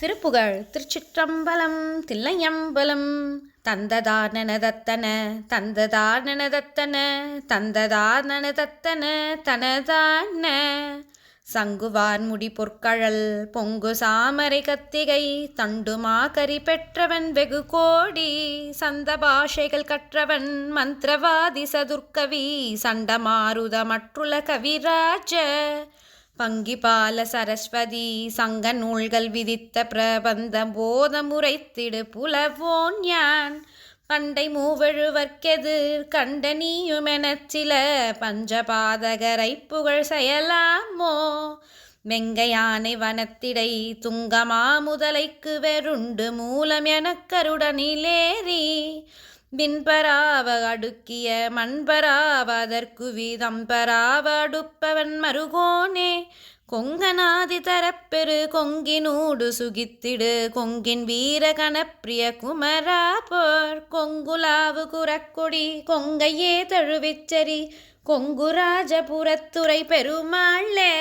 திருப்புகழ் திருச்சிற்றம்பலம் தில்லையம்பலம். தந்ததானனதத்தன தந்ததானனதத்தன தந்ததானனதத்தன தனதான. சங்குவார் முடி பொற்கழல் பொங்கு சாமரை கத்திகை தண்டுமா கரி பெற்றவன் வெகு கோடி. சந்த பாஷைகள் கற்றவன் மந்திரவாதி சதுர்கவி சண்டமாருத மற்றுல கவிராஜ. பங்கிபால சரஸ்வதி சங்க நூல்கள் விதித்த பிரபந்தம் போதமுரைத்திடு புலவோன் யான். பண்டை மூவழுவர்க்கெதிர் கண்ட நீயுமெனச் சில பஞ்சபாதகரை புகழ் செயலாமோ மெங்கையானை வனத்திடை துங்கமா முதலைக்கு வெருண்டு மூலம் எனக்கருடனிலேறி பின்பராவ அடுக்கிய மண்பராவ அதற்கு வீதம் பராவ அடுப்பவன் மருகோனே. கொங்கநாதி தரப்பெரு கொங்கினூடு சுகித்திடு கொங்கின் வீர கணப்பிரிய குமரா போர் கொங்குலாவு குரக்கொடி கொங்கையே தழுவிச்சரி கொங்குராஜபுரத்துறை பெருமாளே.